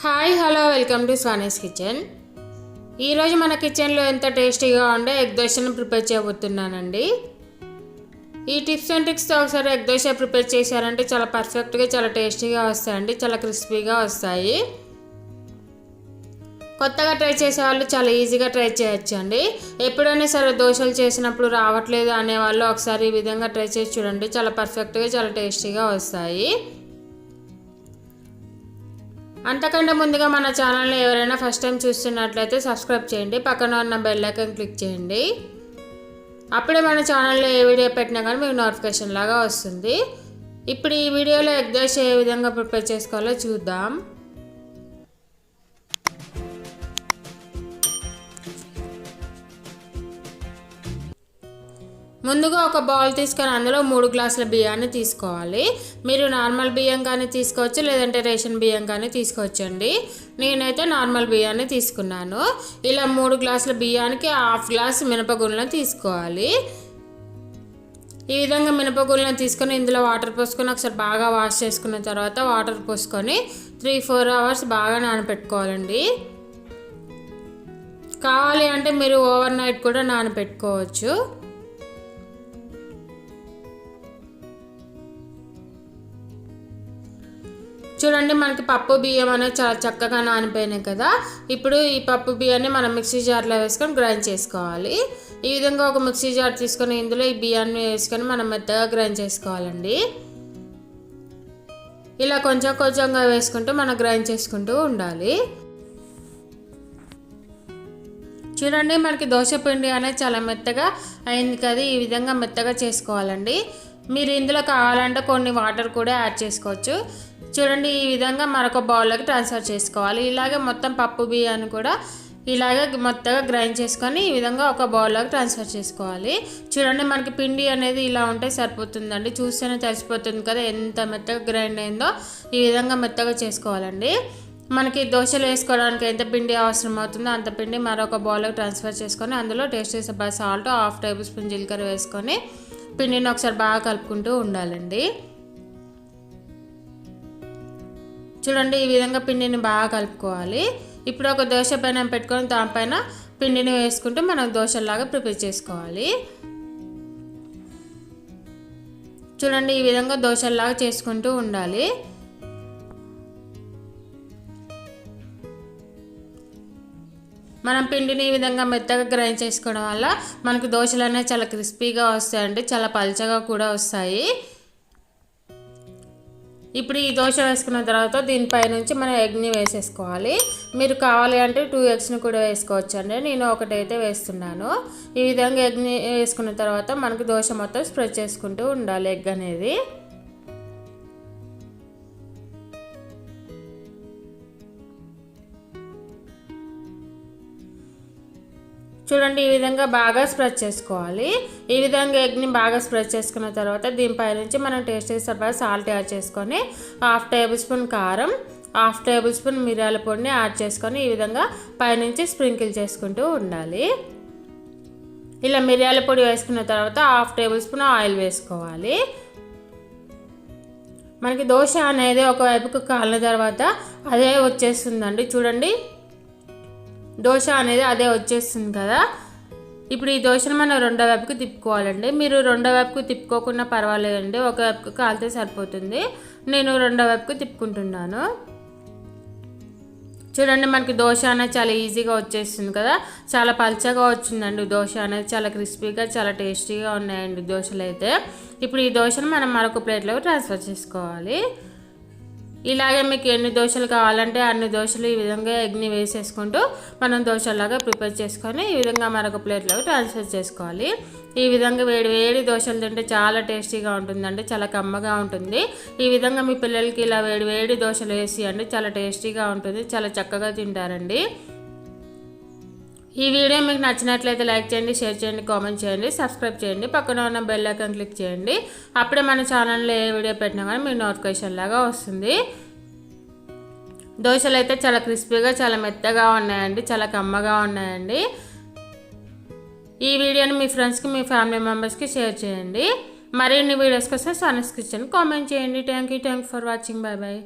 Hi hello welcome to స్వానీస్ kitchen. ఈరోజు మన కిచెన్లో ఎంత టేస్టీగా ఉండే ఎగ్ దోశను ప్రిపేర్ చేయబోతున్నానండి. ఈ టిప్స్ అండ్ ట్రిక్స్తో ఒకసారి ఎగ్ దోశ ప్రిపేర్ చేశారంటే చాలా పర్ఫెక్ట్గా చాలా టేస్టీగా వస్తాయండి చాలా క్రిస్పీగా వస్తాయి. కొత్తగా ట్రై చేసే వాళ్ళు చాలా ఈజీగా ట్రై చేయొచ్చు అండి ఎప్పుడైనా సరే దోశలు చేసినప్పుడు రావట్లేదు అనేవాళ్ళు ఒకసారి ఈ విధంగా ట్రై చేసి చూడండి చాలా పర్ఫెక్ట్గా చాలా టేస్టీగా వస్తాయి. అంతకంటే ముందుగా మన ఛానల్ని ఎవరైనా ఫస్ట్ టైం చూస్తున్నట్లయితే సబ్స్క్రైబ్ చేయండి. పక్కన ఉన్న బెల్ ఐకాన్ క్లిక్ చేయండి. అప్పుడే మన ఛానల్లో ఏ వీడియో పెట్టినా కానీ మీకు నోటిఫికేషన్ లాగా వస్తుంది. ఇప్పుడు ఈ వీడియోలో ఎగ్ ఏ విధంగా ప్రిపేర్ చేసుకోవాలో చూద్దాం. ముందుగా ఒక బౌల్ తీసుకొని అందులో మూడు గ్లాసుల బియ్యాన్ని తీసుకోవాలి. మీరు నార్మల్ బియ్యం కానీ తీసుకోవచ్చు లేదంటే రేషన్ బియ్యం కానీ తీసుకోవచ్చండి. నేనైతే నార్మల్ బియ్యాన్ని తీసుకున్నాను. ఇలా మూడు గ్లాసుల బియ్యానికి హాఫ్ గ్లాస్ మినపగుళ్ళను తీసుకోవాలి. ఈ విధంగా మినపగుళ్ళను తీసుకొని ఇందులో వాటర్ పోసుకొని ఒకసారి బాగా వాష్ చేసుకున్న తర్వాత వాటర్ పోసుకొని త్రీ ఫోర్ అవర్స్ బాగా నానబెట్టుకోవాలండి కావాలి అంటే మీరు ఓవర్ నైట్ కూడా నానపెట్టుకోవచ్చు. చూడండి మనకి పప్పు బియ్యం అనేది చాలా చక్కగా నానిపోయినాయి కదా. ఇప్పుడు ఈ పప్పు బియ్యాన్ని మనం మిక్సీ జార్లో వేసుకొని గ్రైండ్ చేసుకోవాలి. ఈ విధంగా ఒక మిక్సీ జార్ తీసుకొని ఇందులో ఈ బియ్యాన్ని వేసుకొని మనం మెత్తగా గ్రైండ్ చేసుకోవాలండి. ఇలా కొంచెం కొంచెంగా వేసుకుంటూ మనం గ్రైండ్ చేసుకుంటూ ఉండాలి. చూడండి మనకి దోశ పిండి అనేది చాలా మెత్తగా అయింది కదా. ఈ విధంగా మెత్తగా చేసుకోవాలండి. మీరు ఇందులో కావాలంటే కొన్ని వాటర్ కూడా యాడ్ చేసుకోవచ్చు. చూడండి ఈ విధంగా మరొక బౌల్లోకి ట్రాన్స్ఫర్ చేసుకోవాలి. ఇలాగే మొత్తం పప్పు బియ్యాన్ని కూడా ఇలాగే మొత్తగా గ్రైండ్ చేసుకొని ఈ విధంగా ఒక బౌల్లోకి ట్రాన్స్ఫర్ చేసుకోవాలి. చూడండి మనకి పిండి అనేది ఇలా ఉంటే సరిపోతుందండి. చూస్తేనే తెలిసిపోతుంది కదా ఎంత మెత్తగా గ్రైండ్ అయిందో. ఈ విధంగా మెత్తగా చేసుకోవాలండి. మనకి దోశలు వేసుకోవడానికి ఎంత పిండి అవసరం అవుతుందో అంత పిండి మరొక బౌల్లోకి ట్రాన్స్ఫర్ చేసుకొని అందులో టేస్ట్ చేసే సాల్ట్ హాఫ్ టేబుల్ స్పూన్ జీలకర్ర వేసుకొని పిండిని ఒకసారి బాగా కలుపుకుంటూ ఉండాలండి. చూడండి ఈ విధంగా పిండిని బాగా కలుపుకోవాలి. ఇప్పుడు ఒక దోశ పైన పెట్టుకొని దానిపైన పిండిని వేసుకుంటూ మనం దోశలాగా ప్రిపేర్ చేసుకోవాలి. చూడండి ఈ విధంగా దోశలాగా చేసుకుంటూ ఉండాలి. మనం పిండిని ఈ విధంగా మెత్తగా గ్రైండ్ చేసుకోవడం వల్ల మనకు దోశలు అనేవి చాలా క్రిస్పీగా వస్తాయండి చాలా పల్చగా కూడా వస్తాయి. ఇప్పుడు ఈ దోశ వేసుకున్న తర్వాత దీనిపై నుంచి మనం ఎగ్ని వేసేసుకోవాలి. మీరు కావాలి అంటే టూ ఎగ్స్ని కూడా వేసుకోవచ్చు అండి. నేను ఒకటైతే వేస్తున్నాను. ఈ విధంగా ఎగ్ని వేసుకున్న తర్వాత మనకు దోశ మొత్తం స్ప్రెడ్ చేసుకుంటూ ఉండాలి ఎగ్ అనేది. చూడండి ఈ విధంగా బాగా స్ప్రెడ్ చేసుకోవాలి. ఈ విధంగా ఎగ్ని బాగా స్ప్రెడ్ చేసుకున్న తర్వాత దీనిపై నుంచి మనం టేస్ట్ చేసే సాల్ట్ యాడ్ చేసుకొని హాఫ్ టేబుల్ స్పూన్ కారం హాఫ్ టేబుల్ స్పూన్ మిరియాల పొడిని యాడ్ చేసుకొని ఈ విధంగా పైనుంచి స్ప్రింకిల్ చేసుకుంటూ ఉండాలి. ఇలా మిరియాల పొడి వేసుకున్న తర్వాత హాఫ్ టేబుల్ స్పూన్ ఆయిల్ వేసుకోవాలి. మనకి దోశ అనేది ఒకవైపుకు కాలిన తర్వాత అదే వచ్చేస్తుందండి. చూడండి దోశ అనేది అదే వచ్చేస్తుంది కదా. ఇప్పుడు ఈ దోశను మనం రెండో వైపుకి తిప్పుకోవాలండి. మీరు రెండో వైపుకు తిప్పుకోకుండా పర్వాలేదండి. ఒక వైపుకు కాలితే సరిపోతుంది. నేను రెండో వైపుకు తిప్పుకుంటున్నాను. చూడండి మనకి దోశ అనేది చాలా ఈజీగా వచ్చేస్తుంది కదా. చాలా పల్చగా వచ్చిందండి దోశ అనేది. చాలా క్రిస్పీగా చాలా టేస్టీగా ఉన్నాయండి దోశలు అయితే. ఇప్పుడు ఈ దోశను మనం మరొక ప్లేట్లోకి ట్రాన్స్ఫర్ చేసుకోవాలి. ఇలాగే మీకు ఎన్ని దోశలు కావాలంటే అన్ని దోశలు ఈ విధంగా ఎగ్ని వేసేసుకుంటూ మనం దోశలాగా ప్రిపేర్ చేసుకొని ఈ విధంగా మరొక ప్లేట్లోకి ట్రాన్స్ఫర్ చేసుకోవాలి. ఈ విధంగా వేడి వేడి దోశలు తింటే చాలా టేస్టీగా ఉంటుందండి చాలా కమ్మగా ఉంటుంది. ఈ విధంగా మీ పిల్లలకి ఇలా వేడి వేడి దోశలు వేసి అండి చాలా టేస్టీగా ఉంటుంది చాలా చక్కగా తింటారండి. ఈ వీడియో మీకు నచ్చినట్లయితే లైక్ చేయండి షేర్ చేయండి కామెంట్ చేయండి సబ్స్క్రైబ్ చేయండి పక్కన ఉన్న బెల్ ఐకాన్ క్లిక్ చేయండి. అప్పుడే మన ఛానల్లో ఏ వీడియో పెట్టినా కానీ మీకు నోటిఫికేషన్ లాగా వస్తుంది. దోశలు అయితే చాలా క్రిస్పీగా చాలా మెత్తగా ఉన్నాయండి చాలా కమ్మగా ఉన్నాయండి. ఈ వీడియోని మీ ఫ్రెండ్స్కి మీ ఫ్యామిలీ మెంబర్స్కి షేర్ చేయండి. మరిన్ని వీడియోస్ కోసం సనస్ కిచెన్ కామెంట్ చేయండి. Thank you thank for watching bye bye